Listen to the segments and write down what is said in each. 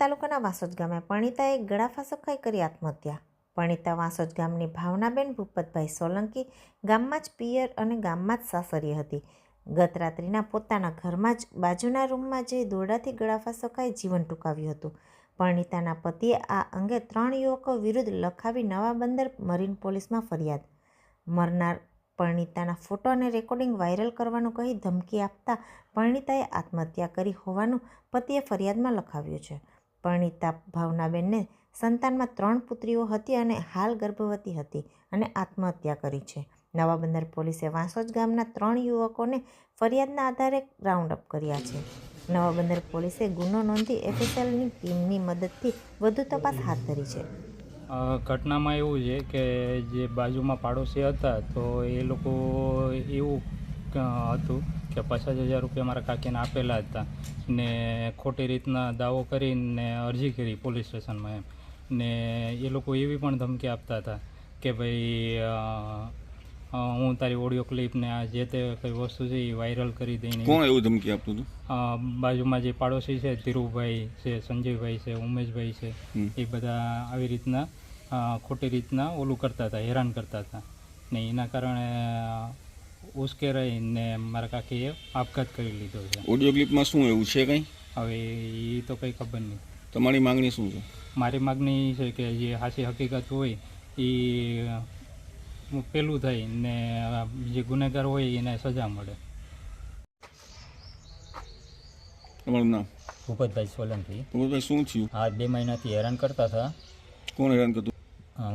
તાલુકાના વાસોજ ગામે પણિતાએ ગળાફા ખાઈ કરી આત્મહત્યા. પણિતા વાસોજ ગામની ભાવનાબેન ભૂપતભાઈ સોલંકી ગામમાં જ પિયર અને ગામમાં જ સાસરી હતી. ગત રાત્રિના પોતાના ઘરમાં જ બાજુના રૂમમાં જઈ દોરડાથી ગળાફા ખાઈ જીવન ટૂંકાવ્યું હતું. પરણિતાના પતિએ આ અંગે ત્રણ યુવકો વિરુદ્ધ લખાવી નવા બંદર મરીન પોલીસમાં ફરિયાદ. મરનાર પરણિતાના ફોટો અને રેકોર્ડિંગ વાયરલ કરવાનું કહી ધમકી આપતા પરણિતાએ આત્મહત્યા કરી હોવાનું પતિએ ફરિયાદમાં લખાવ્યું છે. પરણિતા ભાવનાબેનને સંતાનમાં ત્રણ પુત્રીઓ હતી અને હાલ ગર્ભવતી હતી અને આત્મહત્યા કરી છે. નવા બંદર પોલીસે વાંસોજ ગામના ત્રણ યુવકોને ફરિયાદના આધારે રાઉન્ડ અપ કર્યા છે. નવા બંદર પોલીસે ગુનો નોંધી એફએસએલની ટીમની મદદથી વધુ તપાસ હાથ ધરી છે. ઘટનામાં એવું છે કે જે બાજુમાં પાડોશી હતા તો એ લોકો એવું હતું કે પચાસ હજાર રૂપિયા મારા કાકીને આપેલા હતા ને ખોટી રીતના દાવો કરીને અરજી કરી પોલીસ સ્ટેશનમાં એમ. ને એ લોકો એવી પણ ધમકી આપતા હતા કે ભાઈ હું તારી ઓડિયો ક્લિપને આ જે તે કઈ વસ્તુ છે એ વાયરલ કરી દઈને કોણ એવું ધમકી આપતું હતું? બાજુમાં જે પાડોશી છે ધીરુભાઈ છે સંજયભાઈ છે ઉમેશભાઈ છે એ બધા આવી રીતના ખોટી રીતના ઓલું કરતા હતા હેરાન કરતા હતા. ને એના કારણે રહીને મારા કાકીએ આપઘાત કરી લીધો છે ઓડિયો ક્લિપમાં શું એવું છે કંઈ? હવે એ તો કંઈ ખબર નહીં. તમારી માંગણી શું છે? મારી માગણી એ છે કે જે હાસી હકીકત હોય એ પેલું થાય ને જે ગુનેગાર હોય એને સજા મળે. તમારું નામ? ભૂપતભાઈ સોલંકી. ભાઈ શું થયું? હા બે મહિનાથી હેરાન કરતા હતા. કોણ હેરાન કરતું?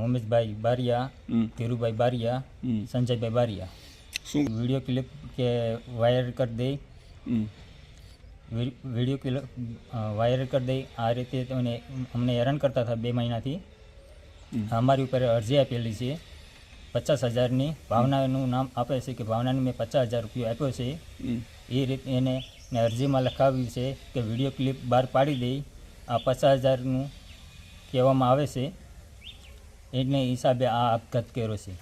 ઉમેશભાઈ બારિયા ધીરુભાઈ બારિયા સંજયભાઈ બારિયા. શું? વીડિયો ક્લિપ કે વાયર કરી દે વીડિયો ક્લિપ વાયર કરી દે આ રીતે તમને અમને હેરાન કરતા હતા બે મહિનાથી. અમારી ઉપર અરજી આપેલી છે. પચાસ હજારની ભાવનાનું નામ આપે છે કે ભાવનાને મેં પચાસ હજાર રૂપિયા આપ્યો છે. એ રીતે એને મેં અરજીમાં લખાવ્યું છે કે વીડિયો ક્લિપ બહાર પાડી દઈ. આ પચાસ હજારનું કહેવામાં આવે છે. એને હિસાબે આ આપઘાત કર્યો છે.